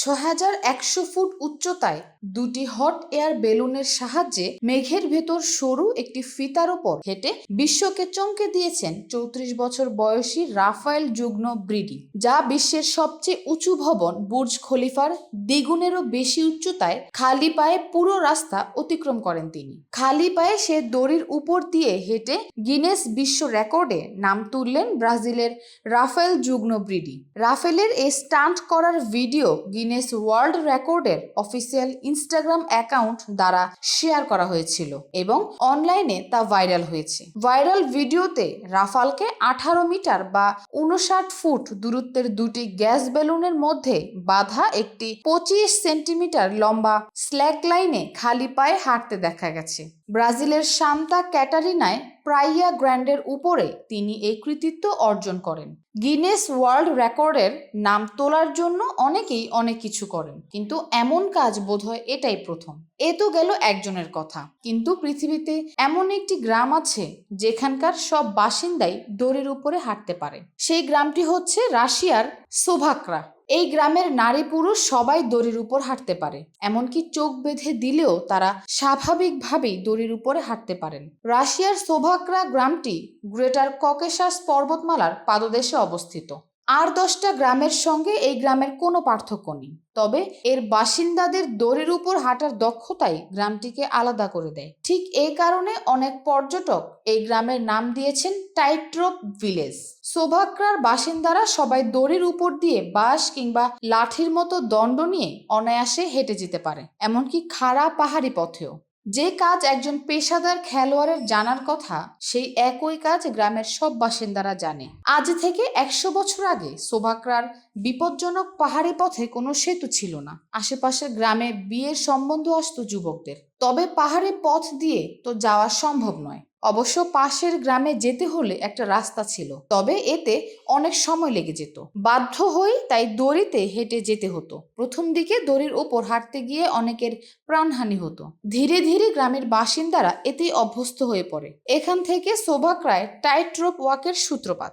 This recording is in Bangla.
ছ হাজার একশো ফুট উচ্চতায় দুটি হট এয়ার বেলুনের সাহায্যে মেঘের ভেতর সরু একটি ফিতার ওপর হেঁটে বিশ্বকে চমকে দিয়েছেন চৌত্রিশ বছর বয়সী রাফায়েল যুগ্ন ব্রিডি, যা বিশ্বের সবচেয়ে উঁচু ভবন বুর্জ খলিফার দ্বিগুণেরও বেশি উচ্চতায় খালি পায়ে পুরো রাস্তা অতিক্রম করেন তিনি। খালি পায়ে সে দড়ির উপর দিয়ে হেঁটে গিনেস বিশ্ব রেকর্ডে নাম তুললেন ব্রাজিলের রাফেল যুগ্ন ব্রিডি। রাফেলের এই স্টান্ট করার ভিডিও গিনেস ওয়ার্ল্ড রেকর্ডের অফিসিয়াল ইনস্টাগ্রাম অ্যাকাউন্ট দ্বারা শেয়ার করা হয়েছিল এবং অনলাইনে তা ভাইরাল হয়েছে। ভাইরাল ভিডিওতে রাফালকে আঠারো মিটার বা উনষাট ফুট দূরত্বের দুটি গ্যাস বেলুনের মধ্যে বাঁধা একটি পঁচিশ সেন্টিমিটার লম্বা স্ল্যাক লাইনে খালি পায়ে হাঁটতে দেখা গেছে। ব্রাজিলের শান্তা ক্যাটারিনায় প্রাইয়া গ্র্যান্ডের উপরে তিনি এই কৃতিত্ব অর্জন করেন। গিনেস ওয়ার্ল্ড রেকর্ডের নাম তোলার জন্য অনেকেই অনেক কিছু করেন, কিন্তু এমন কাজ বোধহয় এটাই প্রথম। এ তো গেল একজনের কথা। কিন্তু পৃথিবীতে এমন একটি গ্রাম আছে যেখানকার সব বাসিন্দাই দড়ির উপরে হাঁটতে পারে। সেই গ্রামটি হচ্ছে রাশিয়ার সোভাক্রা। এই গ্রামের নারী পুরুষ সবাই দড়ির উপর হাঁটতে পারে, এমনকি চোখ বেঁধে দিলেও তারা স্বাভাবিকভাবেই দড়ির উপরে হাঁটতে পারেন। রাশিয়ার সোভাকরা গ্রামটি গ্রেটার ককেশাস পর্বতমালার পাদদেশে অবস্থিত। আর দশটা গ্রামের সঙ্গে এই গ্রামের কোনো পার্থক্য নেই। তবে এর বাসিন্দাদের দড়ির উপর হাঁটার দক্ষতাই গ্রামটিকে আলাদা করে দেয়। ঠিক এই কারণে অনেক পর্যটক এই গ্রামের নাম দিয়েছেন টাইট্রোপ ভিলেজ। সোভাক্রার বাসিন্দারা সবাই দড়ির উপর দিয়ে বাঁশ কিংবা লাঠির মতো দণ্ড নিয়ে অনায়াসে হেঁটে যেতে পারে, এমনকি খাড়া পাহাড়ি পথেও। যে কাজ একজন পেশাদার খেলোয়াড়ের জানার কথা, সেই একই কাজ গ্রামের সব বাসিন্দারা জানে। আজ থেকে একশো বছর আগে সোভাকরার বিপজ্জনক পাহাড়ি পথে কোনো সেতু ছিল না। আশেপাশের গ্রামে বিয়ের সম্বন্ধ আসত যুবকদের। তবে পাহাড়ি পথ দিয়ে তো যাওয়া সম্ভব নয়। অবশ্য পাশের গ্রামে যেতে হলে একটা রাস্তা ছিল, তবে এতে অনেক সময় লেগে যেত। বাধ্য হয়ে তাই দড়িতে হেঁটে যেতে হতো। প্রথম দিকে দড়ির ওপর হাঁটতে গিয়ে অনেকের প্রাণহানি হতো। ধীরে ধীরে গ্রামের বাসিন্দারা এতেই অভ্যস্ত হয়ে পড়ে। এখান থেকে সোভাক্রায় টাইট রোপ ওয়াকের সূত্রপাত।